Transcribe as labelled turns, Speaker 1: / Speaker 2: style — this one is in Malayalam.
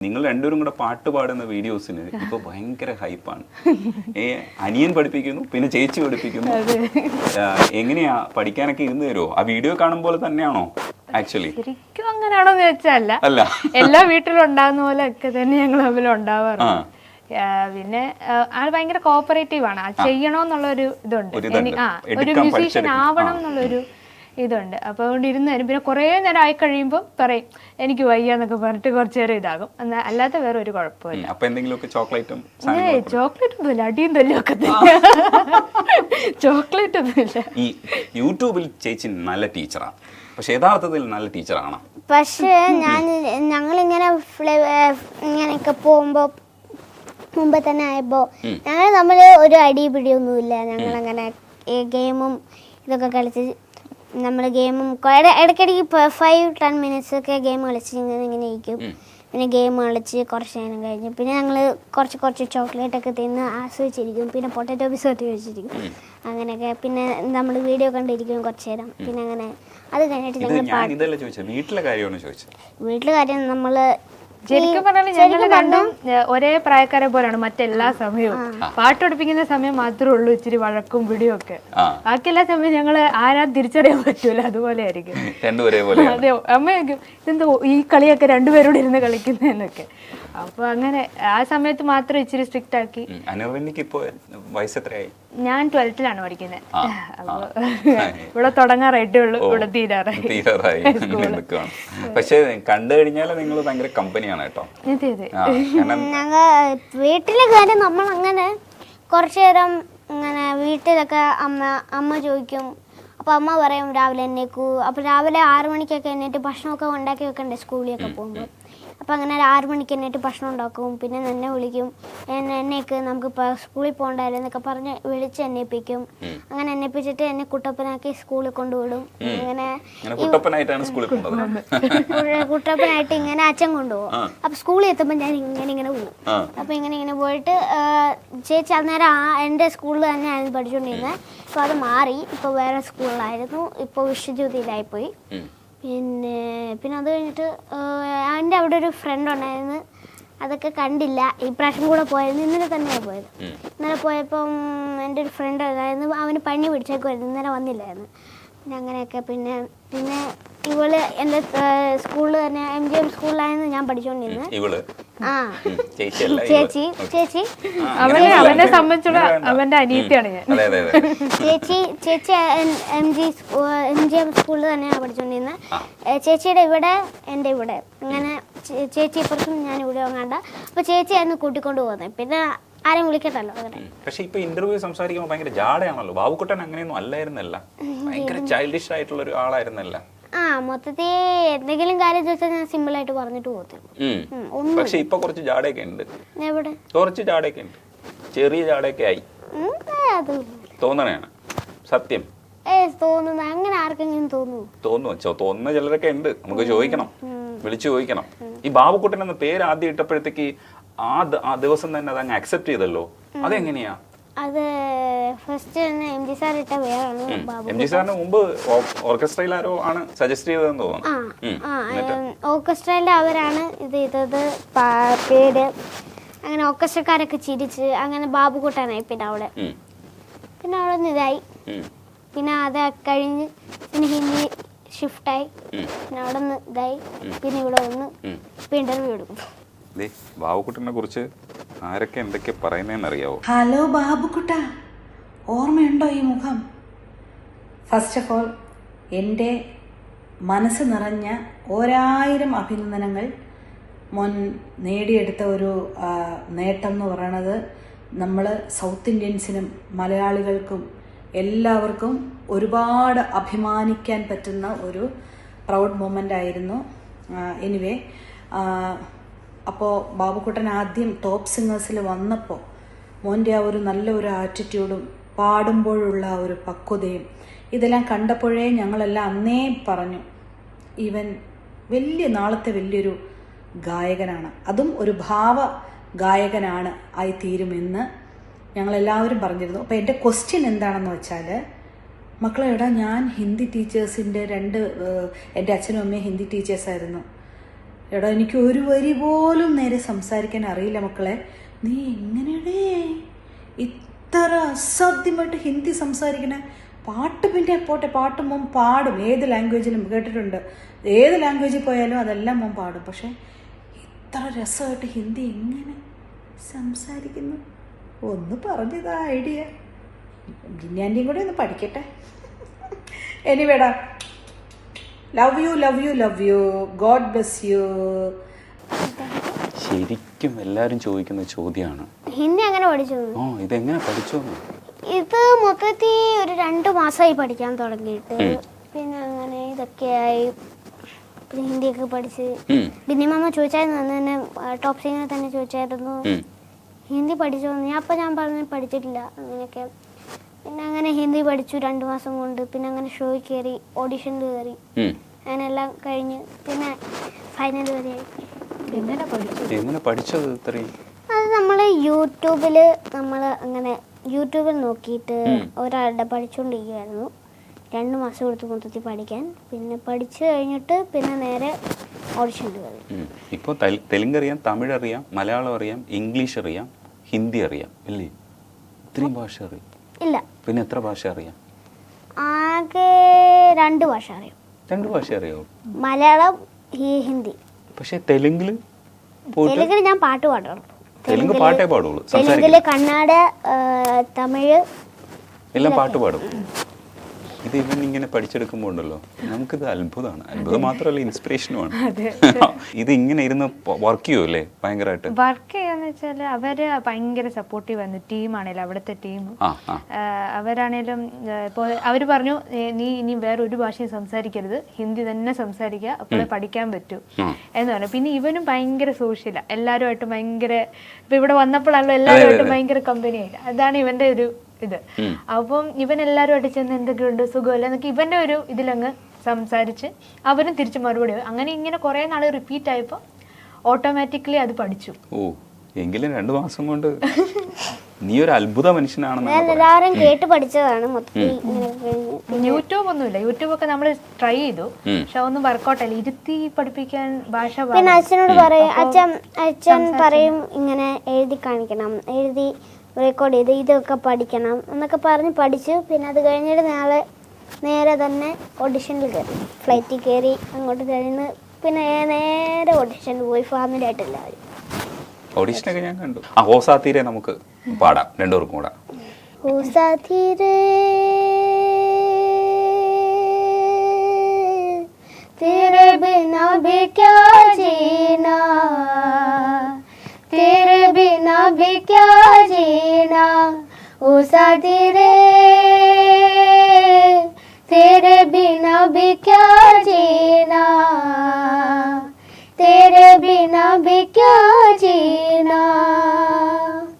Speaker 1: നിങ്ങൾ രണ്ടുപേരും കൂടെ പാട്ട് പാടുന്ന വീഡിയോസിന് ഇപ്പൊ ഭയങ്കര ഹൈപ്പാണ്. ഏ അനിയൻ പഠിപ്പിക്കുന്നു പിന്നെ ചേച്ചി പഠിപ്പിക്കുന്നു. എങ്ങനെയാ പഠിക്കാനൊക്കെ ഇരുന്ന് തരുമോ ആ വീഡിയോ കാണുമ്പോൾ തന്നെയാണോ ആക്ച്വലി
Speaker 2: ശരിക്കും അങ്ങനെയാണോന്ന് വെച്ചല്ല
Speaker 1: അല്ല.
Speaker 2: എല്ലാ വീട്ടിലും ഉണ്ടാകുന്ന പോലെ ഒക്കെ തന്നെ ഞങ്ങൾ തമ്മിൽ ഉണ്ടാവാറുണ്ട്.
Speaker 1: ആ,
Speaker 2: പിന്നെ ആൾ ഭയങ്കര കോപ്പറേറ്റീവ് ആണ്. ചെയ്യണോന്നുള്ള
Speaker 1: ഒരു ഇതുണ്ട്.
Speaker 2: ആ ഒരു മ്യൂസീഷ്യൻ ആവണം എന്നുള്ളൊരു ഇതുണ്ട്. അപ്പോൾ അതുകൊണ്ട് ഇരുന്ന് തരും പിന്നെ കുറേ നേരം ആയി കഴിയുമ്പോൾ പറയും എനിക്ക് വയ്യ എന്നൊക്കെ പറഞ്ഞിട്ട് കുറച്ച് നേരം ഇതാകും. എന്നാൽ അല്ലാത്ത വേറെ ഒരു കുഴപ്പമില്ല
Speaker 1: അപ്പൊ എന്തെങ്കിലുമൊക്കെ ചോക്ലേറ്റും
Speaker 2: ചോക്ലേറ്റ് ഒന്നുമില്ല അടിയും തല്ലും ഒക്കെ തന്നെ. ചോക്ലേറ്റ് ഒന്നുമില്ല
Speaker 1: ഈ യൂട്യൂബിൽ ചേച്ചി നല്ല ടീച്ചറാണ് പക്ഷെ യഥാർത്ഥത്തിൽ നല്ല ടീച്ചറാണ്.
Speaker 3: പക്ഷേ ഞാൻ ഞങ്ങളിങ്ങനെ ഇങ്ങനെയൊക്കെ പോകുമ്പോൾ മുമ്പ് തന്നെ ആയപ്പോൾ ഞങ്ങൾ തമ്മിൽ ഒരു അടി പിടിയൊന്നുമില്ല ഞങ്ങളങ്ങനെ ഈ ഗെയിമും ഇതൊക്കെ കളിച്ച് നമ്മൾ ഗെയിമും ഇടയ്ക്കിടയ്ക്ക് ഫൈവ് ടെൻ മിനിറ്റ്സ് ഒക്കെ ഗെയിം കളിച്ച് ഇങ്ങനെ ഇങ്ങനെ ഇരിക്കും. പിന്നെ ഗെയിം കളിച്ച് കുറച്ച് നേരം കഴിഞ്ഞു പിന്നെ ഞങ്ങൾ കുറച്ച് കുറച്ച് ചോക്ലേറ്റ് ഒക്കെ തിന്ന് ആസ്വദിച്ചിരിക്കും. പിന്നെ പൊട്ടറ്റോ ബിസ്കറ്റ് കഴിച്ചിരിക്കും അങ്ങനെയൊക്കെ പിന്നെ നമ്മൾ വീഡിയോ കണ്ടിരിക്കും കുറച്ച് നേരം. പിന്നെ അങ്ങനെ അത് കഴിഞ്ഞിട്ട് ഞങ്ങൾ
Speaker 1: കാര്യമാണ്
Speaker 3: വീട്ടിലെ കാര്യം നമ്മൾ
Speaker 2: ശരിക്കും പറഞ്ഞാൽ ഞങ്ങൾ രണ്ടും ഒരേ പ്രായക്കാരെ പോലെയാണ് മറ്റെല്ലാ സമയവും. പാട്ട് പഠിപ്പിക്കുന്ന സമയം മാത്രമേ ഉള്ളൂ ഇച്ചിരി വഴക്കും പിടിയും ഒക്കെ.
Speaker 1: ബാക്കിയെല്ലാ
Speaker 2: ബാക്കി എല്ലാ സമയം ഞങ്ങൾ ആരാ തിരിച്ചറിയാൻ പറ്റൂല അതുപോലെ ആയിരിക്കും അതെ അമ്മയൊക്കെ ഇതെന്തോ ഈ കളിയൊക്കെ രണ്ടുപേരോട് ഇരുന്ന് കളിക്കുന്നതെന്നൊക്കെ അപ്പൊ അങ്ങനെ ആ സമയത്ത് മാത്രം ഇച്ചിരി സ്ട്രിക്റ്റ് ആക്കി.
Speaker 1: അനർവനിക്ക് ഇപ്പൊ വയസ്സ് എത്രയായി?
Speaker 2: ഞാൻ ട്വൽത്തിലാണ് പഠിക്കുന്നത് അപ്പൊ. ഇവിടെ തുടങ്ങാറായിട്ടേ ഉള്ളൂ. ഇവിടെ തീരാറായി.
Speaker 1: തീരാറായി. പക്ഷെ കണ്ടു കഴിഞ്ഞാൽ നിങ്ങൾ ഭയങ്കര കമ്പനിയാണ് കേട്ടോ.
Speaker 3: ഞങ്ങൾ വീട്ടിലെ കാര്യം നമ്മൾ അങ്ങനെ കുറച്ചു നേരം ഇങ്ങനെ വീട്ടിലൊക്കെ അമ്മ അമ്മ ചോദിക്കും. അപ്പോൾ അമ്മ പറയും രാവിലെ എന്നേക്കു അപ്പോൾ രാവിലെ ആറു മണിക്കൊക്കെ എന്നിട്ട് ഭക്ഷണമൊക്കെ ഉണ്ടാക്കി വെക്കണ്ടേ സ്കൂളിലൊക്കെ പോകുമ്പോൾ അപ്പോൾ അങ്ങനെ ഒരു ആറ് മണിക്ക് തന്നെയായിട്ട് ഭക്ഷണം ഉണ്ടാക്കും. പിന്നെ എന്നെ വിളിക്കും. എന്നെ എന്നെയൊക്കെ നമുക്ക് ഇപ്പോൾ സ്കൂളിൽ പോകണ്ടായാലും എന്നൊക്കെ പറഞ്ഞ് വിളിച്ച് എന്നെപ്പിക്കും അങ്ങനെ എന്നെപ്പിച്ചിട്ട് എന്നെ കുട്ടപ്പനാക്കി സ്കൂളിൽ കൊണ്ടുവിടും. അങ്ങനെ കുട്ടപ്പനായിട്ട് ഇങ്ങനെ അച്ഛൻ കൊണ്ടുപോകും. അപ്പോൾ സ്കൂളിൽ എത്തുമ്പോൾ ഞാൻ ഇങ്ങനെ ഇങ്ങനെ പോകും. അപ്പോൾ ഇങ്ങനെ ഇങ്ങനെ പോയിട്ട് ചേച്ചി അന്നേരം ആ എന്റെ സ്കൂളിൽ തന്നെയായിരുന്നു പഠിച്ചുകൊണ്ടിരുന്നത് അപ്പോൾ അത് മാറി. ഇപ്പോൾ വേറെ സ്കൂളിലായിരുന്നു. ഇപ്പോൾ വിശ്വജ്യോതിയിലായി പോയി
Speaker 1: ഉം.
Speaker 3: പിന്നെ പിന്നെ അത് കഴിഞ്ഞിട്ട് എന്റെ അവിടെ ഒരു ഫ്രണ്ട് ഉണ്ടായിരുന്നു. അതൊക്കെ കണ്ടില്ല. ഈ പ്രാവശ്യം കൂടെ പോയിരുന്നു ഇന്നലെ തന്നെയാണ് പോയത്. ഇന്നലെ പോയപ്പം എന്റെ ഒരു ഫ്രണ്ട് ഉണ്ടായിരുന്നു. അവന് പണി പിടിച്ചേക്കുമായിരുന്നു ഇന്നലെ വന്നില്ലായിരുന്നു. പിന്നെ അങ്ങനെയൊക്കെ. പിന്നെ പിന്നെ ഇവൾ എന്റെ സ്കൂളിൽ തന്നെ എം ജി എം സ്കൂളിലായിരുന്നു ഞാൻ പഠിച്ചോണ്ടിരുന്നത്
Speaker 1: ഇവൾ.
Speaker 3: ആ. ചേച്ചി ചേച്ചി
Speaker 2: അവനെ. അവനെ സംബന്ധിച്ചുള്ള. അവന്റെ അനിയത്തിയാണ് ഞാൻ.
Speaker 1: അതെ അതെ അതെ.
Speaker 3: ചേച്ചി ചേച്ചി M G M G M സ്കൂളിൽ തന്നെയാണ് പഠിച്ചോണ്ടിരുന്നത് ചേച്ചിയുടെ ഇവിടെ എന്റെ ഇവിടെ. അങ്ങനെ ചേച്ചി ഇപ്പുറത്തും ഞാൻ ഇവിടെ വങ്ങാണ്ട അപ്പോൾ ചേച്ചിയായിരുന്നു കൂട്ടിക്കൊണ്ട് പോകുന്നത് പിന്നെ ആരും വിളിക്കട്ടല്ലോ.
Speaker 1: പക്ഷെ ഇപ്പൊ ഇന്റർവ്യൂ സംസാരിക്കുമ്പോൾ ഭയങ്കര ജാടയാണല്ലോ. ബാബുക്കുട്ടൻ അങ്ങനെയൊന്നും അല്ലായിരുന്നല്ല. ഭയങ്കര ചൈൽഡിഷ് ആയിട്ടുള്ള ഒരു ആളായിരുന്നല്ല.
Speaker 3: ആ മൊത്തത്തിൽ എന്തെങ്കിലും കാര്യം ചോദിച്ചാൽ ഞാൻ സിമ്പിളായിട്ട് പറഞ്ഞിട്ട് പോകത്തുള്ളൂ
Speaker 1: ഉം.
Speaker 3: ഉം,
Speaker 1: പക്ഷെ ഇപ്പൊ കുറച്ച് ജാടയൊക്കെ ഉണ്ട്.
Speaker 3: എവിടെ?
Speaker 1: കുറച്ച് ജാടയൊക്കെ ഉണ്ട്. ചെറിയ ജാടയൊക്കെ ആയി.
Speaker 3: ഉം,
Speaker 1: തോന്നണയാണ്. സത്യം.
Speaker 3: ഏ തോന്നുന്നു. അങ്ങനെ ആർക്കെങ്കിലും തോന്നുന്നു
Speaker 1: തോന്നുന്നു തോന്നുന്ന ചിലരൊക്കെ ഉണ്ട്. നമുക്ക് ചോദിക്കണം. വിളിച്ചു ചോദിക്കണം. ഈ ബാബുക്കുട്ടൻ എന്ന പേര് ആദ്യം ഇട്ടപ്പോഴത്തേക്ക് ആ ദിവസം തന്നെ അത് അങ്ങ് അക്സെപ്റ്റ് ചെയ്തല്ലോ അതെങ്ങനെയാ?
Speaker 3: അത് ഫസ്റ്റ് തന്നെ എം ജി സാർ ഇട്ട പേരാണ് ബാബു
Speaker 1: എം ജി സാറിന് മുമ്പ് ഓർക്കസ്ട്രയിൽ ആരോ ആണ് സജസ്റ്റ് ചെയ്തതെന്ന് തോന്നുന്നു.
Speaker 3: ഓർക്കസ്ട്രയിൽ അവരാണ് ഇത് ചെയ്തത്. പേര്. അങ്ങനെ ഓർക്കസ്ട്രക്കാരൊക്കെ ചിരിച്ച് അങ്ങനെ ബാബു കൂട്ടാനായി പിന്നെ അവിടെ. പിന്നെ അവിടെ നിന്ന് ഇതായി. പിന്നെ അത് കഴിഞ്ഞ് പിന്നെ ഹിന്ദി ഷിഫ്റ്റായി
Speaker 1: ആയി.
Speaker 3: പിന്നെ അവിടെ നിന്ന് ഇതായി. പിന്നെ ഇവിടെ വന്ന്. ഇപ്പം ഇന്റർവ്യൂ എടുക്കും
Speaker 1: ബാബുക്കുട്ടനെ കുറിച്ച് ആരൊക്കെ എന്തൊക്കെ പറയുന്നതെന്ന് അറിയാവോ
Speaker 4: ഹലോ ബാബുക്കുട്ട. ഓർമ്മയുണ്ടോ ഈ മുഖം? ഫസ്റ്റ് ഓഫ് ഓൾ എന്റെ മനസ്സ് നിറഞ്ഞ ഒരായിരം അഭിനന്ദനങ്ങൾ മോൻ നേടിയെടുത്ത ഒരു നേട്ടം എന്ന് പറയണത് നമ്മൾ സൗത്ത് ഇന്ത്യൻസിനും മലയാളികൾക്കും എല്ലാവർക്കും ഒരുപാട് അഭിമാനിക്കാൻ പറ്റുന്ന ഒരു പ്രൗഡ് മൊമെന്റ് ആയിരുന്നു. എനിവേ അപ്പോൾ ബാബുക്കുട്ടൻ ആദ്യം ടോപ്പ് സിംഗേഴ്സിൽ വന്നപ്പോൾ മോന്റെ ആ ഒരു നല്ല ഒരു ആറ്റിറ്റ്യൂഡും പാടുമ്പോഴുള്ള ആ ഒരു പക്വതയും ഇതെല്ലാം കണ്ടപ്പോഴേ ഞങ്ങളെല്ലാം അന്നേ പറഞ്ഞു ഇവൻ വലിയ നാളത്തെ വലിയൊരു ഗായകനാണ്. അതും ഒരു ഭാവ ഗായകനാണ് ആയി തീരുമെന്ന് ഞങ്ങളെല്ലാവരും പറഞ്ഞിരുന്നു. അപ്പോൾ എന്റെ ക്വസ്റ്റ്യൻ എന്താണെന്ന് വെച്ചാൽ മക്കളെ എടാ ഞാൻ ഹിന്ദി ടീച്ചേഴ്സിന്റെ രണ്ട് എന്റെ അച്ഛനും അമ്മയും ഹിന്ദി ടീച്ചേഴ്സായിരുന്നു എടാ എനിക്ക് ഒരു വരി പോലും നേരെ സംസാരിക്കാൻ അറിയില്ല മക്കളെ. നീ എങ്ങനെയടേ? ഇത്ര അസാധ്യമായിട്ട് ഹിന്ദി സംസാരിക്കണേ. പാട്ട് പിന്നെ പോട്ടെ പാട്ട് മോൻ പാടും. ഏത് ലാംഗ്വേജിലും കേട്ടിട്ടുണ്ട്. ഏത് ലാംഗ്വേജിൽ പോയാലും അതെല്ലാം മോൻ പാടും. പക്ഷേ ഇത്ര രസമായിട്ട് ഹിന്ദി എങ്ങനെ സംസാരിക്കുന്നു? ഒന്ന് പറഞ്ഞതാ ഐഡിയ. ജിന്നാന്റെയും കൂടെ ഒന്ന് പഠിക്കട്ടെ. എനിവേടാ love you love you love you God bless you
Speaker 1: ശരിക്കും എല്ലാരും ചോദിക്കുന്ന ചോദ്യമാണ്
Speaker 3: ഹിന്ദി അങ്ങനെ പഠിച്ചു?
Speaker 1: ഓ ഇതെങ്ങനെ പഠിച്ചു?
Speaker 3: ഇത് മൊത്തത്തിൽ ഒരു രണ്ട് മാസമായി പഠിക്കാൻ തുടങ്ങിയിട്ട്. പിന്നെ അങ്ങനെ ഇതൊക്കെയായി. പിന്നെ ഹിന്ദിയൊക്കെ പഠിച്ച്. ബിന്നിമാമ ചോദിച്ചായിരുന്നു അന്ന് തന്നെ ടോപ് സിംഗിനെ തന്നെ ചോദിച്ചായിരുന്നു. ഹിന്ദി പഠിച്ചോ ഞാൻ അപ്പം ഞാൻ പറഞ്ഞു പഠിച്ചിട്ടില്ല. അങ്ങനെയൊക്കെ. പിന്നെ അങ്ങനെ ഹിന്ദി പഠിച്ചു രണ്ടു മാസം കൊണ്ട്. പിന്നെ അങ്ങനെ ഷോയിൽ കയറി ഓഡിഷൻ കയറി
Speaker 1: അങ്ങനെ
Speaker 3: അങ്ങനെല്ലാം കഴിഞ്ഞ് പിന്നെ ഫൈനൽ വരെ
Speaker 2: എങ്ങനെ പഠിച്ചു
Speaker 1: എങ്ങനെ പഠിച്ചത് ഇത്രയും?
Speaker 3: അത് നമ്മൾ യൂട്യൂബിൽ നമ്മൾ അങ്ങനെ യൂട്യൂബിൽ നോക്കിയിട്ട് ഒരാളുടെ പഠിച്ചുകൊണ്ടിരിക്കുകയായിരുന്നു രണ്ട് മാസം എടുത്ത് മൊത്തത്തിൽ പഠിക്കാൻ. പിന്നെ പഠിച്ചു കഴിഞ്ഞിട്ട് പിന്നെ നേരെ ഓഡിഷൻ കയറി.
Speaker 1: ഇപ്പോൾ തെലുങ്ക് അറിയാം തമിഴ് അറിയാം മലയാളം അറിയാം ഇംഗ്ലീഷ് അറിയാം ഹിന്ദി അറിയാം അല്ലേ? ഇത്രയും ഭാഷ അറിയാം.
Speaker 3: ഇല്ല.
Speaker 1: പിന്നെ എത്ര ഭാഷ അറിയാം?
Speaker 3: ആകെ രണ്ട് ഭാഷ അറിയാം.
Speaker 1: രണ്ട് ഭാഷ അറിയാം?
Speaker 3: മലയാളം ഹി- ഹിന്ദി.
Speaker 1: പക്ഷേ തെലുങ്കിൽ പോയിട്ട്
Speaker 3: തെലുങ്കിൽ ഞാൻ പാട്ട് പാടണം
Speaker 1: തെലുങ്ക് പാട്ടേ പാടുള്ളൂ.
Speaker 3: തെലുങ്കിൽ
Speaker 1: തെലുങ്കിൽ
Speaker 3: കന്നഡ ആ, തമിഴ്
Speaker 1: എല്ലാം പാട്ട് പാടും. ഇത് ഇവൻ ഇങ്ങനെ പഠിച്ചെടുക്കുമ്പോൾ ഉണ്ടല്ലോ. നമുക്കിത് അത്ഭുതമാണ്. അത്ഭുതം മാത്രമല്ല ഇൻസ്പിറേഷനുമാണ് ഇത് ഇങ്ങനെ ഇരുന്ന് വർക്ക് ചെയ്യുമോ അല്ലേ ഭയങ്കരമായിട്ട്
Speaker 2: വർക്ക് ചെയ്യാന്ന് വെച്ചാൽ അവർ ഭയങ്കര സപ്പോർട്ടീവ് ആയിരുന്നു ടീമാണേലും അവിടുത്തെ ടീം
Speaker 1: ഇപ്പോ
Speaker 2: അവരാണേലും ഇപ്പോൾ അവർ പറഞ്ഞു നീ ഇനി വേറെ ഒരു ഭാഷയും സംസാരിക്കരുത്. ഹിന്ദി തന്നെ സംസാരിക്കുക. അപ്പോൾ പഠിക്കാൻ പറ്റൂ. എന്ന് പറഞ്ഞു. പിന്നെ ഇവനും ഭയങ്കര സോഷ്യലാണ് എല്ലാവരുമായിട്ട് ഭയങ്കര ഇപ്പൊ ഇവിടെ വന്നപ്പോഴാണല്ലോ എല്ലാവരുമായിട്ട് ഭയങ്കര കമ്പനിയായി അതാണ് ഇവന്റെ ഒരു ഇത്. അപ്പം ഇവൻ എല്ലാവരുമായിട്ട് ചെന്ന് എന്തൊക്കെയുണ്ട്? സുഖമല്ല? എന്നൊക്കെ ഇവന്റെ ഒരു ഇതിലങ്ങ് സംസാരിച്ച് അവരും തിരിച്ചു മറുപടി. അങ്ങനെ ഇങ്ങനെ കുറേ നാൾ റിപ്പീറ്റ് ആയപ്പോൾ ഓട്ടോമാറ്റിക്കലി അത് പഠിച്ചു.
Speaker 1: ഓ എങ്കിലും രണ്ടു മാസം കൊണ്ട് നീ ഒരു അത്ഭുത മനുഷ്യനാണെന്ന്
Speaker 3: എല്ലാവരും കേട്ട് പഠിച്ചതാണ് മൊത്തത്തിൽ ഇങ്ങനെ കഴിഞ്ഞ്.
Speaker 2: യൂട്യൂബ് ഒന്നുമില്ല. യൂട്യൂബ് ഒക്കെ നമ്മൾ ട്രൈ ചെയ്തു. പക്ഷെ ഒന്നും വർക്കൗട്ട് അല്ല ഇരുത്തി പഠിപ്പിക്കാൻ ഭാഷ
Speaker 3: പിന്നെ. അച്ഛനോട് പറയും അച്ഛൻ അച്ഛൻ പറയും ഇങ്ങനെ എഴുതി കാണിക്കണം. എഴുതി റെക്കോർഡ് ചെയ്ത് ഇതൊക്കെ പഠിക്കണം എന്നൊക്കെ പറഞ്ഞ് പഠിച്ചു പിന്നെ അത് കഴിഞ്ഞിട്ട് നാളെ നേരെ തന്നെ ഓഡിഷനിൽ കയറി ഫ്ലൈറ്റിൽ കയറി അങ്ങോട്ട് കഴിഞ്ഞ് പിന്നെ നേരെ ഓഡിഷനിൽ പോയി ഫാമിലി ആയിട്ട് എല്ലാവരും
Speaker 1: ഓഡീഷനൊക്കെ ഞാൻ കണ്ടു ആ ഹോസാത്തീരെ നമുക്ക് പാടാം രണ്ടുപേർക്കും കൂടെ
Speaker 3: ओ साथी रे तेरे बिना भी क्या जीना तेरे बिना भी क्या जीना ও साथी रे तेरे बिना भी क्या जीना तेरे बिना भी क्या जीना